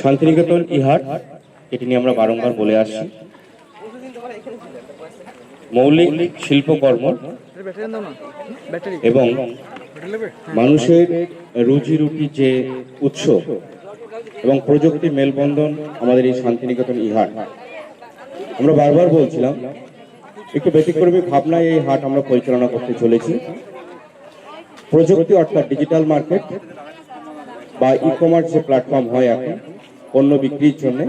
শান্তিনিকেতন, ইহার, এটি নিয়ে আমরা বারংবার বলে আসছি। মৌলিক শিল্পকর্ম এবং মানুষের রুজি রুটি যে উৎস এবং প্রযুক্তির মেলবন্ধন আমাদের এই শান্তিনিকেতন ইহাট আমরা বারবার বলছিলাম, একটু ব্যতিক্রমী ভাবনায় এই হাট আমরা পরিচালনা করতে চলেছি। প্রযুক্তি অর্থাৎ ডিজিটাল মার্কেট বা ই কমার্স যে প্ল্যাটফর্ম হয় এখন পণ্য বিক্রির জন্য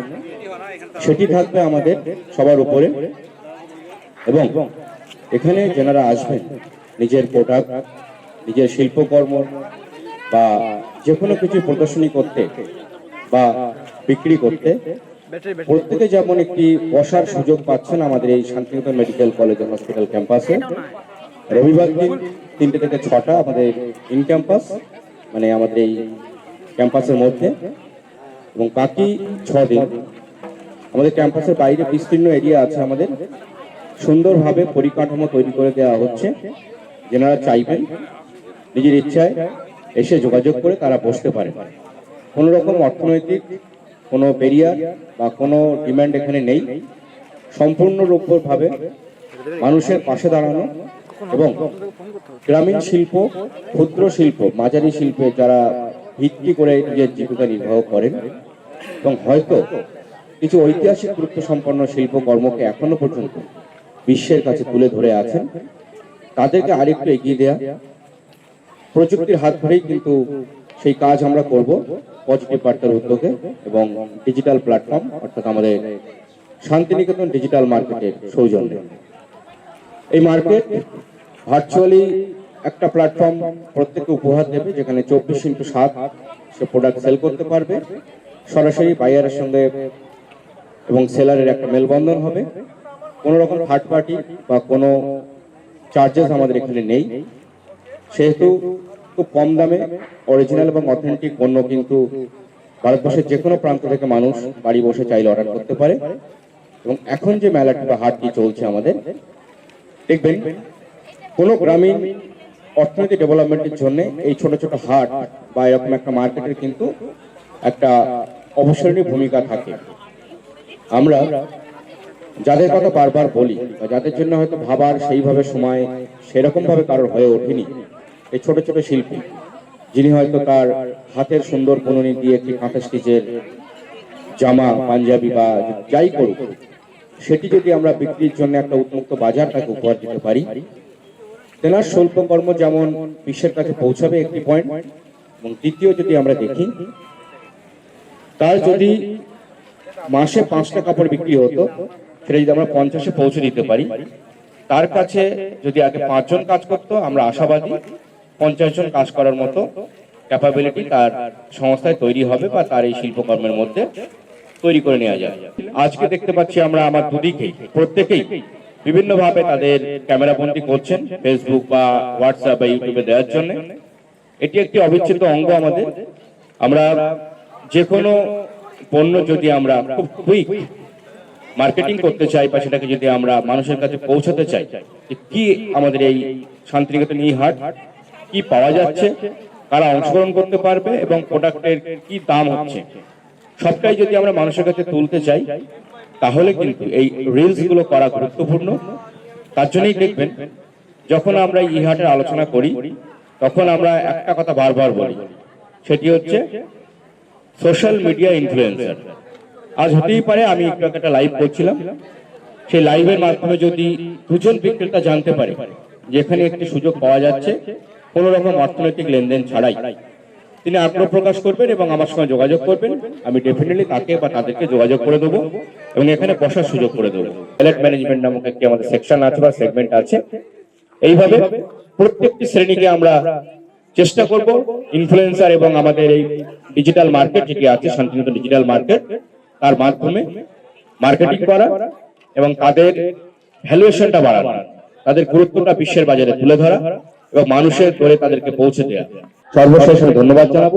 সেটি থাকবে আমাদের সবার উপরে। এবং এখানে যেনারা আসবেন, নিজের প্রোডাক্ট নিজের শিল্পকর্ম বা যে কোনো কিছু প্রদর্শনী করতে বা বিক্রি করতে, প্রত্যেকে যেমন একটি বসার সুযোগ পাচ্ছেন আমাদের এই শান্তিনিকেতন মেডিকেল কলেজ ও হসপিটাল ক্যাম্পাসে। রবিবার দিন তিনটে থেকে ছটা আমাদের ইন ক্যাম্পাস মানে আমাদের এই ক্যাম্পাসের মধ্যে। এবং বাকি ছ দিন আমাদের ক্যাম্পাসের বাইরে বিস্তীর্ণ এরিয়া আছে আমাদের। সুন্দরভাবে পরিকাঠামো তৈরি করে দেওয়া হচ্ছে। যেনারা চাইবেন, নিজের ইচ্ছায় এসে যোগাযোগ করে তারা বসতে পারে। কোনো রকম অর্থনৈতিক কোনো ব্যারিয়ার বা কোনো ডিম্যান্ড এখানে নেই। সম্পূর্ণরূপভাবে মানুষের পাশে দাঁড়ানো এবং গ্রামীণ শিল্প, ক্ষুদ্র শিল্প, মাঝারি শিল্পে যারা ভিত্তি করে নিজের জীবিকা নির্বাহ করেন, এবং হয়তো কিছু ঐতিহাসিক গুরুত্ব সম্পন্ন শিল্পকর্মকে এখনও পর্যন্ত বিশ্বের কাছে তুলে ধরে আছেন। তাদেরকে আরেকটু এগিয়ে দেয়া। প্রযুক্তির হাত ধরেই কিন্তু সেই কাজ আমরা করব পজিটিভ বার্তার উদ্যোগে, এবং ডিজিটাল প্ল্যাটফর্ম, অর্থাৎ আমাদের শান্তিনিকেতন ডিজিটাল মার্কেটের সৌজন্যে। এই মার্কেট ভার্চুয়ালি একটা প্ল্যাটফর্ম প্রত্যেককে উপহার দেবে, যেখানে চব্বিশ ইন্টু সাত সে প্রোডাক্ট সেল করতে পারবে। সরাসরি বায়ারের সঙ্গে এবং সেলারের একটা মেলবন্ধন হবে। কোনো রকম থার্ড পার্টি বা কোনো চার্জেস আমাদের এখানে নেই। সেহেতু খুব কম দামে অরিজিনাল এবং অথেন্টিক পণ্য কিন্তু ভারতবর্ষের যে কোনো প্রান্ত থেকে মানুষ বাড়ি বসে চাইলে অর্ডার করতে পারে। এবং এখন যে মেলাটি বা হাটটি চলছে আমাদের, দেখবেন কোনো গ্রামীণ অর্থনৈতিক ডেভেলপমেন্টের জন্য এই ছোট ছোট হাট বা এরকম একটা মার্কেটের কিন্তু একটা অবসরণীয় ভূমিকা থাকে। আমরা যাদের কথা বারবার বলি বা যাদের জন্য হয়তো ভাবার সেইভাবে সময় সেরকম ভাবে কারোর হয়ে ওঠেনি, এই ছোট ছোট শিল্পী, যিনি হয়তো তার হাতের সুন্দর বুননি দিয়ে একটি কাঁথা স্টিচের জামা, পাঞ্জাবি বা যাই করুক, সেটি যদি আমরা বিক্রির জন্য একটা উন্মুক্ত বাজার তাকে উপহার দিতে পারি তেনার শিল্পকর্ম যেমন বিশ্বের কাছে পৌঁছাবে একটি পয়েন্ট এবং দ্বিতীয় যদি আমরা দেখি, তার যদি মাসে পাঁচটা কাপড় বিক্রি হতো, সেটা যদি আমরা পঞ্চাশে পৌঁছে দিতে পারি, তার কাছে যদি আগে পাঁচজন কাজ করতো, আমরা আশাবাদী পঞ্চাশ জন কাজ করার মতো ক্যাপাবিলিটি তার সংস্থায় তৈরি হবে বা তার এই শিল্পকর্মের মধ্যে তৈরি করে নেওয়া যায় আজকে দেখতে পাচ্ছি আমরা আমার দুদিকেই, প্রত্যেকেই বিভিন্নভাবে তাদের ক্যামেরা বন্দি করছেন ফেসবুক বা হোয়াটসঅ্যাপ বা ইউটিউবে দেওয়ার জন্য। এটি একটি অবিচ্ছেদ্য অঙ্গ আমাদের। আমরা যে কোনো পণ্য যদি আমরা খুব কুইক মার্কেটিং করতে চাই বা সেটাকে যদি আমরা মানুষের কাছে পৌঁছাতে চাই কি আমাদের এই শান্তিনিকেতন ই হাট কি পাওয়া যাচ্ছে, কারা অংশগ্রহণ করতে পারবে এবং প্রোডাক্টের কি দাম হচ্ছে, সবটাই যদি আমরা মানুষের কাছে তুলতে চাই তাহলে কিন্তু এই রিলসগুলো করা গুরুত্বপূর্ণ। তার জন্যই দেখবেন, যখন আমরা ইহাটের আলোচনা করি, তখন আমরা একটা কথা বারবার বলি। সেটি হচ্ছে সোশ্যাল মিডিয়া ইনফ্লুয়েন্সার আজ হতেই পারে, আমি একটু একটা লাইভ করছিলাম। সেই লাইভের মাধ্যমে যদি দুজন বিক্রেতা জানতে পারে, যেখানে একটি সুযোগ পাওয়া যাচ্ছে, কোনো রকম অর্থনৈতিক লেনদেন ছাড়াই। তিনি আগ্রহ প্রকাশ করবেন এবং আমার সঙ্গে যোগাযোগ করবেন। আমি ডেফিনেটলি তাকে বা তাদেরকে যোগাযোগ করে দেবো এবং এখানে বসার সুযোগ করে দেবো। প্যালেট ম্যানেজমেন্ট নামক একটি আমাদের সেকশন আছে বা সেগমেন্ট আছে। এইভাবে প্রত্যেকটি শ্রেণীকে আমরা চেষ্টা করব ইনফ্লুয়েন্সার এবং আমাদের এই ডিজিটাল মার্কেট যেটি আছে, শান্তিনিকেতন ডিজিটাল মার্কেট তার মাধ্যমে মার্কেটিং করা এবং তাদের ভ্যালুয়েশনটা বাড়ানো, তাদের গুরুত্বটা বিশ্বের বাজারে তুলে ধরা এবং মানুষের করে তাদেরকে পৌঁছে দেওয়া সর্বশেষ ধন্যবাদ জানাব।